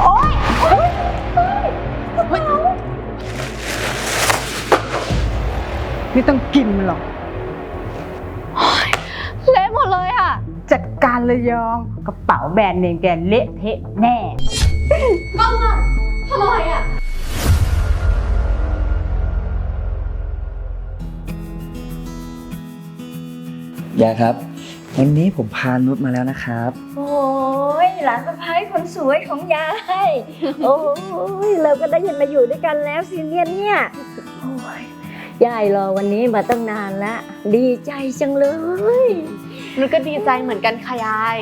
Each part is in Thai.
โอ๊ยโอ๊ยไม่ต้องกินมันหรอก เละหมดเลยอะ จัดการเลยยองกระเป๋าแบรนด์เนมแกเละเทะแน่ก็มาทำอะไรอะ ยายครับ วันนี้ผมพานุชมาแล้วนะครับ โอ้ยห ลานสะพ้ายคนสวยของยาย โอ้ยเราก็ได้ยินมาอยู่ด้วยกันแล้วสิเนี่ยเนี่ยโอ้ยยายรอวันนี้มาตั้งนานแล้วดีใจจังเลยนุชก็ดีใจเหมือนกันค่ะยาย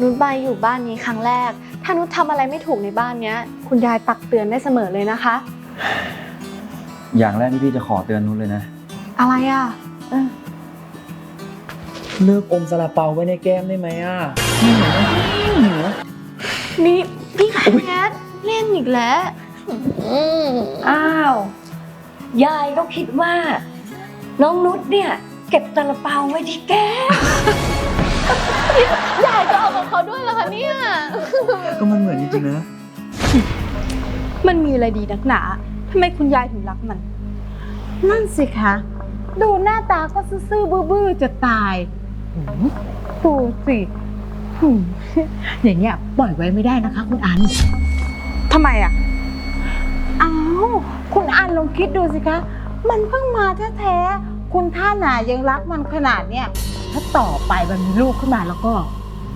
นุชมาอยู่บ้านนี้ครั้งแรก ถ้านุชทำอะไรไม่ถูกในบ้านเนี้ย คุณยายตักเตือนได้เสมอเลยนะคะ อย่างแรกที่พี่จะขอเตือนนุชเลยนะ อะไรอะเลิกอมซาลาเปาไว้ในแก้มได้ไหมอะ นี่พี่แคทเล่นอีกแล้วอืมอ้าว ยายก็คิดว่า น้องนุชเนี่ย เก็บตะละเปาไว้ที่แก้มยายจะเอากับเขาด้วยเหรอคะเนี่ย ก็มันเหมือนจริงๆนะ มันมีอะไรดีนักหนาทำไมคุณยายถึงรักมัน นั่นสิคะ ดูหน้าตาก็ซื่อๆบื้อๆจะตายหืมดูสิหืม อย่างเงี้ยปล่อยไว้ไม่ได้นะคะ คุณอันทำไมอะอ้าวคุณอันลองคิดดูสิคะ มันเพิ่งมาแท้ๆคุณท่านน่ะยังรักมันขนาดเนี้ยถ้าต่อไปมันมีลูกขึ้นมาแล้วก็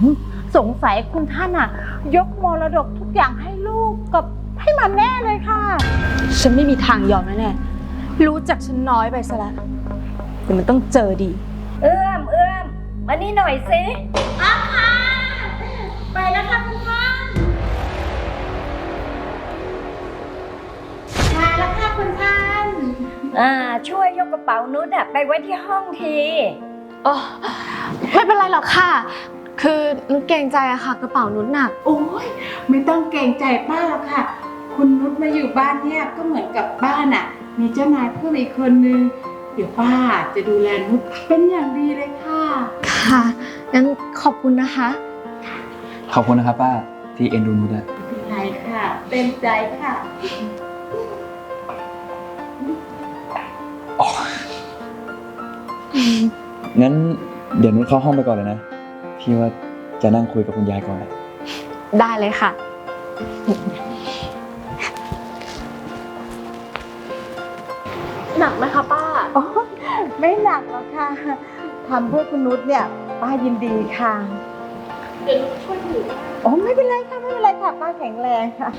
หืมสงสัยคุณท่านน่ะ ยกมรดกทุกอย่างให้ลูกกับให้มันแน่เลยค่ะ ฉันไม่มีทางยอมแน่ๆรู้จักฉันน้อยไปซะแล้วเดี๋ยวมันต้องเจอดี เอื้อมเอื้อมมานี่หน่อยสิ ไปแล้วค่ะคุณท่านมาแล้วค่ะคุณท่านอ่าช่วยยกกระเป๋านุชอะไปไว้ที่ห้องทีอ๋อไม่เป็นไรหรอกค่ะ คือนุชเกรงใจอะค่ะ กระเป๋านุชหนัก โอ้ยไม่ต้องเกรงใจป้าแล้วค่ะ คุณนุชมาอยู่บ้านเนี่ยก็เหมือนกับบ้านอะมีเจ้านายเพิ่มอีกคนนึง เดี๋ยวป้าจะดูแลนุชเป็นอย่างดีเลยค่ะ ค่ะ งั้นขอบคุณนะคะ ขอบคุณนะครับป้าที่เอ็นดูนุชอะไม่เป็นไรค่ะ เต็มใจค่ะ งั้นเดี๋ยวนุชเข้าห้องไปก่อนเลยนะ พี่ว่าจะนั่งคุยกับคุณยายก่อนแหละได้เลยค่ะ หนักไหมคะป้าโอ้ยไม่หนักหรอกค่ะทำเพื่อคุณนุชเนี่ย ป้ายินดีค่ะ เดี๋ยวนุชช่วยถือ โอ้ไม่เป็นไรค่ะ ไม่เป็นไรค่ะ ป้าแข็งแรงค่ะ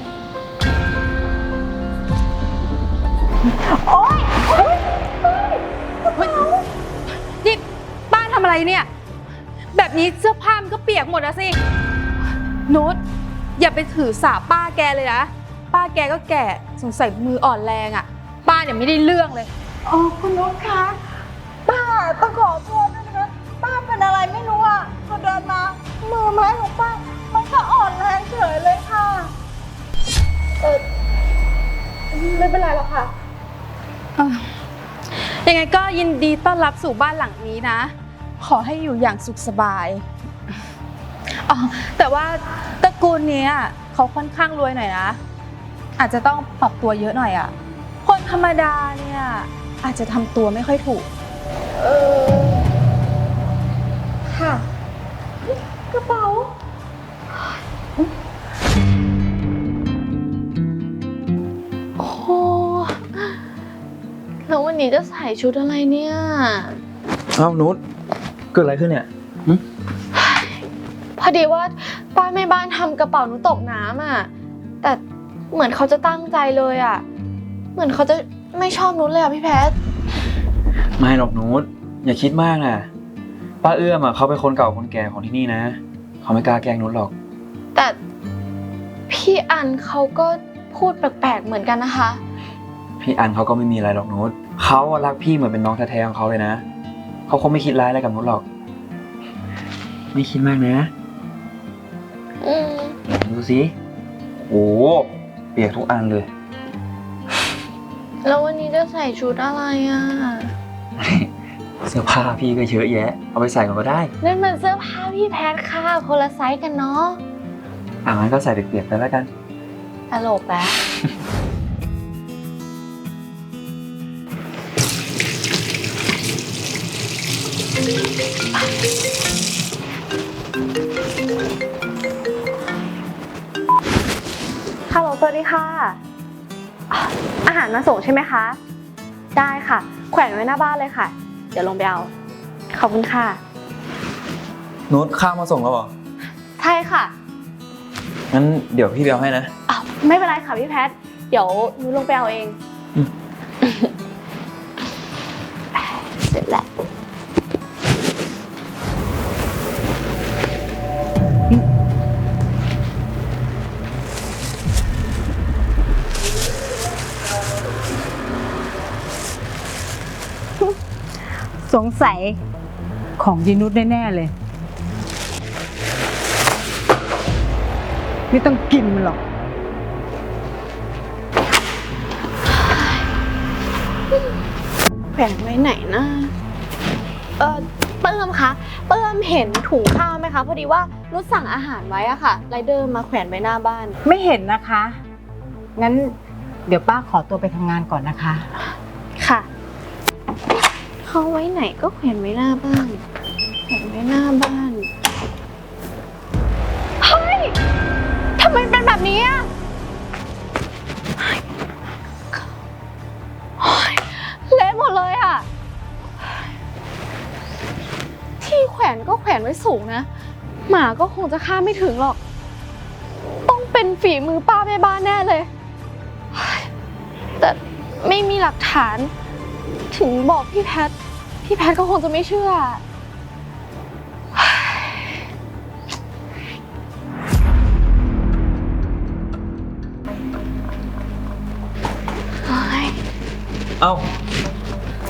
โอ๊ยโอ๊ยนี่ป้าทำอะไรเนี่ย แบบนี้เสื้อผ้ามันก็เปียกหมดแล้วสินุชอย่าไปถือสาป้าแกเลยนะ ป้าแกก็แก่สงสัยมืออ่อนแรงอะ่ะ ป้าเนี่ยไม่ได้เรื่องเลย อ๋อคุณนุชคะป้าต้องขอโทษด้วยนะคะ ป้าเป็นอะไรไม่รู้อะพอเดินมา มือไม้ของป้า มันก็อ่อนแรงเฉยเลยค่ะไม่เป็นไรหรอกค่ะ เอ่อยังไงก็ยินดีต้อนรับสู่บ้านหลังนี้นะ ขอให้อยู่อย่างสุขสบายอ๋อแต่ว่าตระกูลเนี้ยเขาค่อนข้างรวยหน่อยนะ อาจจะต้องปรับตัวเยอะหน่อยอะคนธรรมดาเนี่ยอาจจะทำตัวไม่ค่อยถูก เออ ค่ะ กระเป๋า โอ้โหแล้ววันนี้จะใส่ชุดอะไรเนี่ย เอ้านุชเกิดอะไรขึ้นเนี่ยพอดีว่าป้าแม่บ้านทำกระเป๋าหนูตกน้ำอะ แต่เหมือนเขาจะตั้งใจเลยอะ เหมือนเขาจะไม่ชอบนุชเลยอะพี่แพท ไม่หรอกนุชอย่าคิดมากนะ ป้าเอื้อมอะเขาเป็นคนเก่าคนแก่ของที่นี่นะ เขาไม่กล้าแกล้งนุชหรอก แต่พี่อันเขาก็พูดแปลกๆเหมือนกันนะคะ พี่อันเขาก็ไม่มีอะไรหรอกนุชเขาอะรักพี่เหมือนเป็นน้องแท้ๆของเขาเลยนะ เขาคงไม่คิดร้ายอะไรกับนุชหรอก ไม่คิดมากนะอืมดูสิโอ้เปียกทุกอันเลย แล้ววันนี้จะใส่ชุดอะไรอะ เสื้อผ้าพี่ก็เยอะแยะ เอาไปใส่ก่อนก็ได้นั่นมันเสื้อผ้าพี่แพทค่ะคนละไซส์กันเนาะอ่างั้นก็ใส่เปียกๆไปแล้วกันตลกแล้วฮัลโหลสวัสดีค่ะอะอาหารมาส่งใช่ไหมคะ ได้ค่ะ แขวนไว้หน้าบ้านเลยค่ะเดี๋ยวลงไปเอา ขอบคุณค่ะนุชข้าวมาส่งแล้วเหรอ ใช่ค่ะงั้นเดี๋ยวพี่ไปเอาให้นะ อ้าวไม่เป็นไรค่ะพี่แพท เดี๋ยวหนูลงไปเอาเองอืม เสร็จแล้ว สงสัยของยีนุชแน่ ๆ เลย ไม่ต้องกินมันหรอก แขวนไว้ไหนนะ เออเปิ้มคะเปิ้มเห็นถุงข้าวไหมคะ พอดีว่านุชสั่งอาหารไว้อะค่ะไรเดอร์มาแขวนไว้หน้าบ้าน ไม่เห็นนะคะ งั้นเดี๋ยวป้าขอตัวไปทำงานก่อนนะคะ ค่ะ เขาไว้ไหนก็แขวนไว้หน้าบ้านแขวนไว้หน้าบ้าน เฮ้ยทำไมเป็นแบบนี้อะเฮ้ยเฮ้ยเละหมดเลยอะที่แขวนก็แขวนไว้สูงนะ หมาก็คงจะข้ามไม่ถึงหรอก ต้องเป็นฝีมือป้าแม่บ้านแน่เลยเฮ้ยแต่ไม่มีหลักฐาน ถึงบอกพี่แพท พี่แพทก็คงจะไม่เชื่อเฮ้ยเอ้า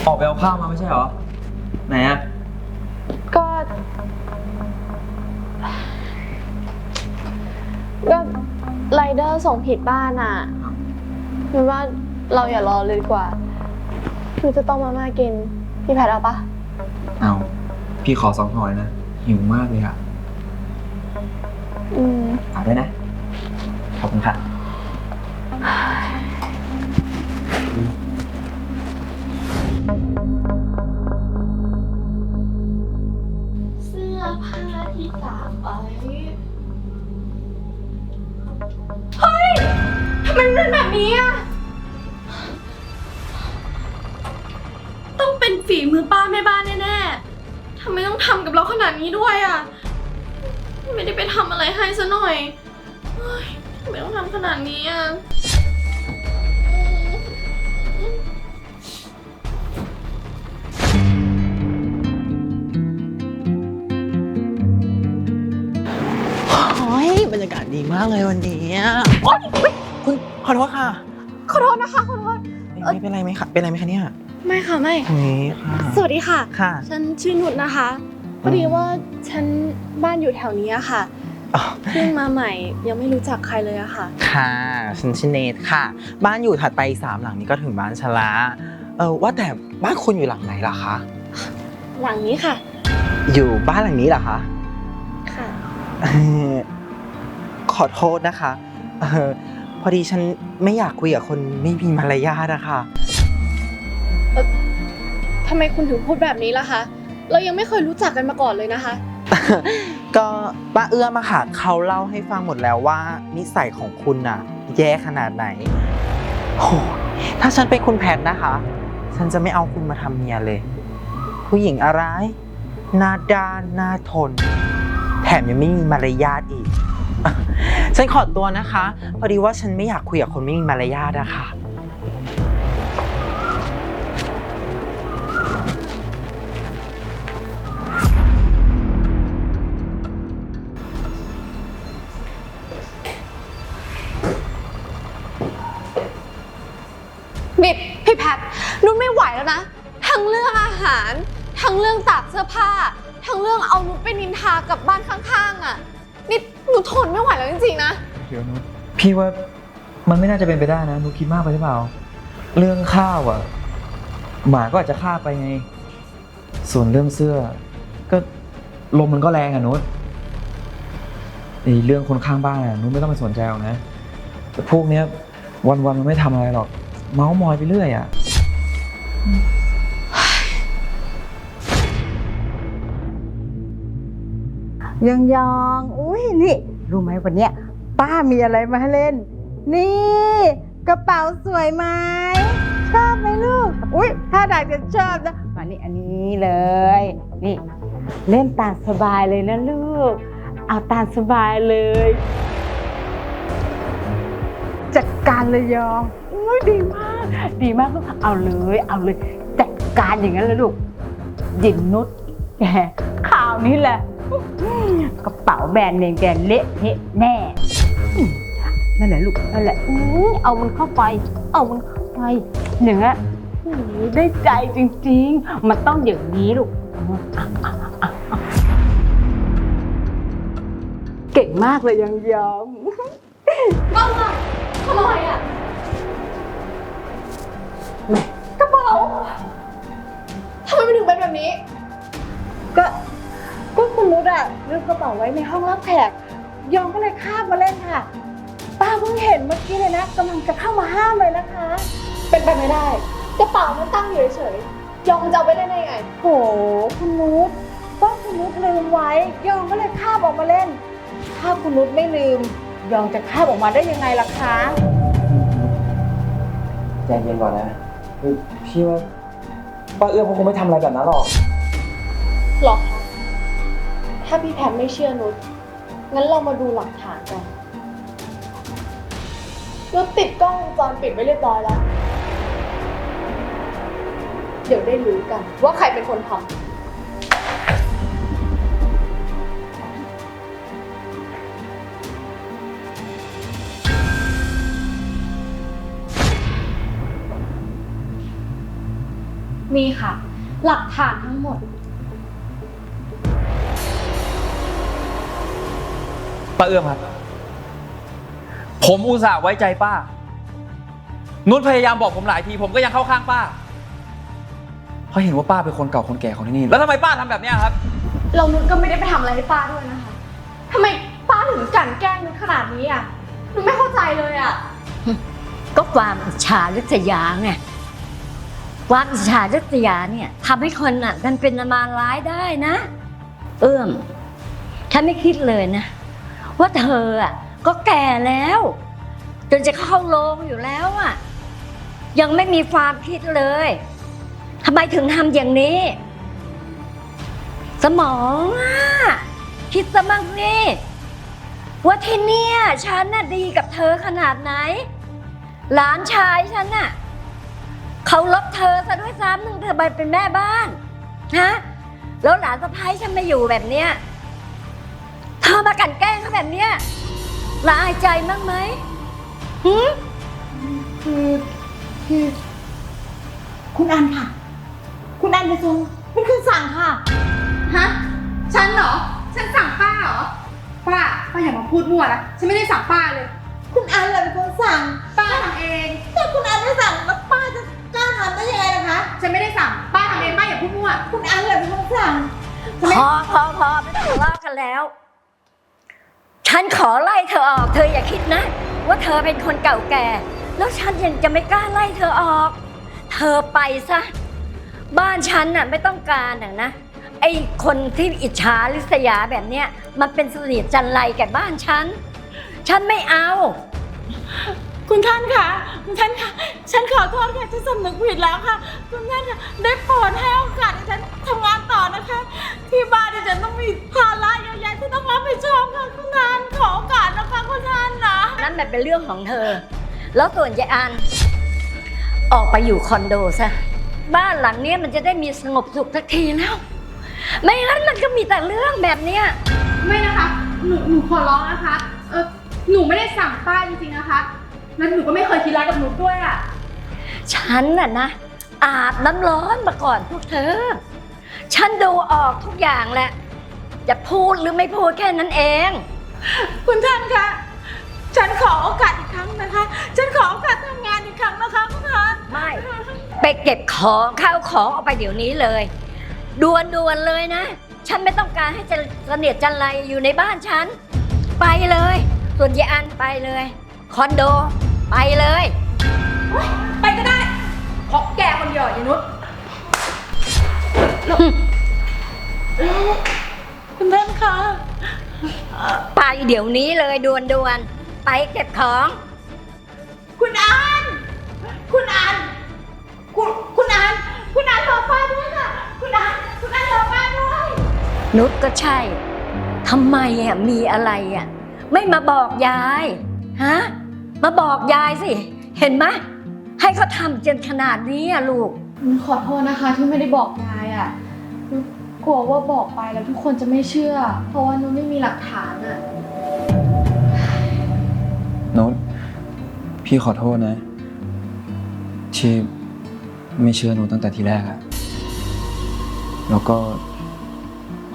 ออกไปเอาข้าวมาไม่ใช่เหรอ ไหนอะก็ ก็ไรเดอร์ส่งผิดบ้านอะมันว่าเราอย่ารอเลยดีกว่า คือจะต้องมาม่ากิน พี่แพทเอาปะเอา พี่ขอสองห่อเลยนะ หิวมากเลยอะอืมเอาด้วยนะ ขอบคุณค่ะ เสื้อผ้าที่ตากไว้ เฮ้ย ทำไมมันเป็นแบบนี้อะ เป็นฝีมือป้าแม่บ้านแน่ๆทำไมต้องทำกับเราขนาดนี้ด้วยอะ ไม่ได้ไปทำอะไรให้ซะหน่อยเฮ้ยทำไมต้องทำขนาดนี้อะ โอ้ยบรรยากาศดีมากเลยวันนี้อะโอ๊ยเฮ้ยคุณขอโทษค่ะ ขอโทษนะคะขอโทษไม่ไม่เป็นไรไหมคะเป็นไรไหมคะเนี่ย ไม่ค่ะไม่โอ้ยค่ะสวัสดีค่ะ ค่ะฉันชื่อนุชนะคะพอดีว่าฉันบ้านอยู่แถวนี้อะค่ะอ๋อเพิ่งมาใหม่ยังไม่รู้จักใครเลยอะค่ะ ค่ะฉันชื่อเนทค่ะ บ้านอยู่ถัดไปสามหลังนี้ก็ถึงบ้านชลาเออว่าแต่บ้านคุณอยู่หลังไหนล่ะคะหลังนี้ค่ะอยู่บ้านหลังนี้เหรอคะค่ะเอ่อขอโทษนะคะเออพอดีฉันไม่อยากคุยกับคนไม่มีมารยาทอะค่ะ ทำไมคุณถึงพูดแบบนี้ล่ะคะ เรายังไม่เคยรู้จักกันมาก่อนเลยนะคะ ก็ป้าเอื้อมอะค่ะเขาเล่าให้ฟังหมดแล้วว่า นิสัยของคุณน่ะ แย่ขนาดไหนโหถ้าฉันเป็นคุณแพทนะคะ ฉันจะไม่เอาคุณมาทำเมียเลย ผู้หญิงอะไรหน้าด้านหน้าทน แถมยังไม่มีมารยาทอีก ฉันขอตัวนะคะ พอดีว่าฉันไม่อยากคุยกับคนไม่มีมารยาทอะค่ะ นุ่นไม่ไหวแล้วนะ ทั้งเรื่องอาหาร ทั้งเรื่องตากเสื้อผ้า ทั้งเรื่องเอานุชไปนินทากับบ้านข้างๆอะนิดหนูทนไม่ไหวแล้วจริงๆนะ เดี๋ยวนุชพี่ว่ามันไม่น่าจะเป็นไปได้นะนุชคิดมากไปหรือเปล่า เรื่องข้าวอะ หมาก็อาจจะฆ่าไปไง ส่วนเรื่องเสื้อ ก็ลมมันก็แรงอะนุชไอ้เรื่องคนข้างบ้านอะนุชไม่ต้องไปสนใจหรอกนะแต่พวกเนี้ยวันๆมันไม่ทำอะไรหรอก เมาส์มอยไปเรื่อยอะ ยังยองอุ้ยนี่ รู้ไหมวันเนี้ยป้ามีอะไรมาให้เล่น นี่ กระเป๋าสวยไหมชอบไหมลูก อุ้ยถ้าดากจะชอบนะมานี่อันนี้เลย นี่ เล่นตามสบายเลยนะลูก เอาตามสบายเลย จัดการเลยยองอุ้ยดีมาก ดีมากลูกเอาเลยเอาเลยจัดการอย่างนั้นเลยลูกยินนุชแกข่าวนี้แหละกระเป๋าแบรนด์เนมแกเละเทะแน่นั่นแหละลูกนั่นแหละเอามันเข้าไป เอามันเข้าไปเนื้ออื้ได้ใจจริงๆ มันต้องอย่างนี้ลูกเก่งมากเลยยังยอมบ้าทำอะไรอะ นี้ ก็ ก็คุณนุชอะลืมกระเป๋าไว้ในห้องรับแขก ยองก็เลยคาบมาเล่นค่ะ ป้าเพิ่งเห็นเมื่อกี้เลยนะกำลังจะเข้ามาห้ามเลยนะคะ เป็นไปไม่ได้ กระเป๋ามันตั้งอยู่เฉยๆยองจะเอาไปได้ไง โห คุณนุชก็คุณนุชลืมไว้ ยองก็เลยคาบออกมาเล่น ถ้าคุณนุชไม่ลืม ยองจะคาบออกมาได้ยังไงล่ะคะ ใจเย็นก่อนนะคือพี่ว่า ป้าเอื้อมเขาคงไม่ทำอะไรแบบนั้นหรอก หรอคะถ้าพี่แพมไม่เชื่อนุชงั้นเรามาดูหลักฐานกันนุชติดกล้องวงจรปิดไว้เรียบร้อยแล้ว เดี๋ยวได้รู้กันว่าใครเป็นคนทำ มีค่ะ หลักฐานทั้งหมด ป้าเอื้อมครับ ผมอุตส่าห์ไว้ใจป้า นุชพยายามบอกผมหลายที ผมก็ยังเข้าข้างป้า เพราะเห็นว่าป้าเป็นคนเก่าคนแก่ของที่นี่ แล้วทำไมป้าทำแบบเนี้ยครับ เรานุชก็ไม่ได้ไปทำอะไรให้ป้าด้วยนะคะทำไมป้าถึงกลั่นแกล้งนุชขนาดนี้อะหนูไม่เข้าใจเลยอะ ก็ความอิจฉาริษยาไง ความอิจฉาริษยาเนี่ยทำให้คนอะ มันเป็นมารร้ายได้นะ เอื้อมฉันไม่คิดเลยนะ ว่าเธออะ ก็แก่แล้ว จนจะเข้าโรงอยู่แล้วอะ ยังไม่มีความคิดเลยทำไมถึงทำอย่างนี้ สมองอะคิดสมั่งนี่ว่าที่เนี่ยฉันน่ะดีกับเธอขนาดไหน หลานชายฉันน่ะ เขาลบเธอซะด้วยซ้ำหนึ่งเธอไปเป็นแม่บ้านฮะแล้วหลานสะพ้ายฉันมาอยู่แบบเนี้ยเธอมากลันแกล้งเขาแบบเนี้ยละอายใจมั้างไหมหืมคือคือคุณอันค่ะ คุณอันเป็นคนเป็นคนสั่งค่ะ ฮะ ฉันเหรอ ฉันสั่งป้าเหรอ ป้า ป้าอย่ามาพูดมั่วนะ ฉันไม่ได้สั่งป้าเลย คุณอันแหละเป็นคนสั่ง ป้าทำเอง แต่คุณอันไม่สั่งแล้วป้าจะกล้าทำได้ยังไงล่ะคะ ฉันไม่ได้สั่ง ป้าทำเองป้าอย่าพูดมั่ว คุณอันแหละเป็นคนสั่งพอพอพอไม่ต้องทะเลาะกันแล้ว ฉันขอไล่เธอออก เธออย่าคิดนะ ว่าเธอเป็นคนเก่าแก่ แล้วฉันยังจะไม่กล้าไล่เธอออก เธอไปซะ บ้านฉันน่ะไม่ต้องการหรอกนะ ไอ้คนที่อิจฉาริษยาแบบเนี้ย มันเป็นเสนียดจันไรแก่บ้านฉัน ฉันไม่เอา คุณท่านค่ะคุณท่านค่ะ ฉันขอโทษค่ะที่สำนึกผิดแล้วค่ะ คุณท่านค่ะได้โปรดให้โอกาสดิฉันทำงานต่อนะคะ ที่บ้านดิฉันต้องมีภาระเยอะแยะที่ต้องรับผิดชอบค่ะคุณท่านขอโอกาสนะคะคุณท่านนะ นั่นมันเป็นเรื่องของเธอ แล้วส่วนยายอัน ออกไปอยู่คอนโดซะ บ้านหลังเนี้ยมันจะได้มีสงบสุขสักทีแล้ว ไม่งั้นมันก็มีแต่เรื่องแบบเนี้ย ไม่นะคะ หนูหนูขอร้องนะคะ เออหนูไม่ได้สั่งป้าจริงๆนะคะ แล้วหนูก็ไม่เคยคิดร้ายกับหนูด้วยอะฉันน่ะนะ อาบน้ำร้อนมาก่อนพวกเธอ ฉันดูออกทุกอย่างแหละ จะพูดหรือไม่พูดแค่นั้นเอง คุณท่านคะ ฉันขอโอกาสอีกครั้งนะคะ ฉันขอโอกาสทำงานอีกครั้งนะคะคุณท่านไม่ ไปเก็บของข้าวของเอาไปเดี๋ยวนี้เลยด่วนด่วนๆเลยนะ ฉันไม่ต้องการให้จะเสนียดจันไรอยู่ในบ้านฉัน ไปเลย ส่วนยายอันไปเลย คอนโด ไปเลย ไปก็ได้เพราะแกคนเดียวยายนุชคุณท่านคะไปเดี๋ยวนี้เลยด่วนๆไปเก็บของ คุณอัน คุณอัน คุณคุณอัน คุณอันรอป้าด้วยค่ะ คุณอัน คุณอันรอป้าด้วย นุชก็ใช่ทำไมอะมีอะไรอะ ไม่มาบอกยาย ฮะ มาบอกยายสิ เห็นไหมให้เขาทำจนขนาดนี้อะลูกนุชขอโทษนะคะที่ไม่ได้บอกยายอะ่ะนุชกลัวว่าบอกไปแล้วทุกคนจะไม่เชื่อ เพราะว่านุชไม่มีหลักฐานอะ่ะโน้ตพี่ขอโทษนะ ที่ไม่เชื่อหนูตั้งแต่ทีแรกอะแล้วก็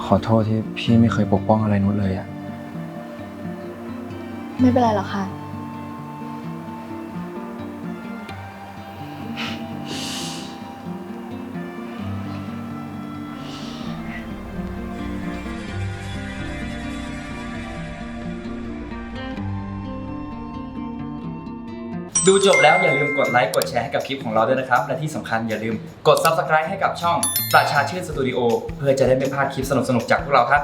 ขอโทษที่พี่ไม่เคยปกป้องอะไรนุชเลยอะ ไม่เป็นไรหรอกค่ะ ดูจบแล้วอย่าลืมกดไลค์กดแชร์ให้กับคลิปของเราด้วยนะครับ และที่สำคัญอย่าลืมกด Subscribe ให้กับช่องประชาชื่นสตูดิโอเพื่อจะได้ไม่พลาดคลิปสนุกๆจากพวกเราครับ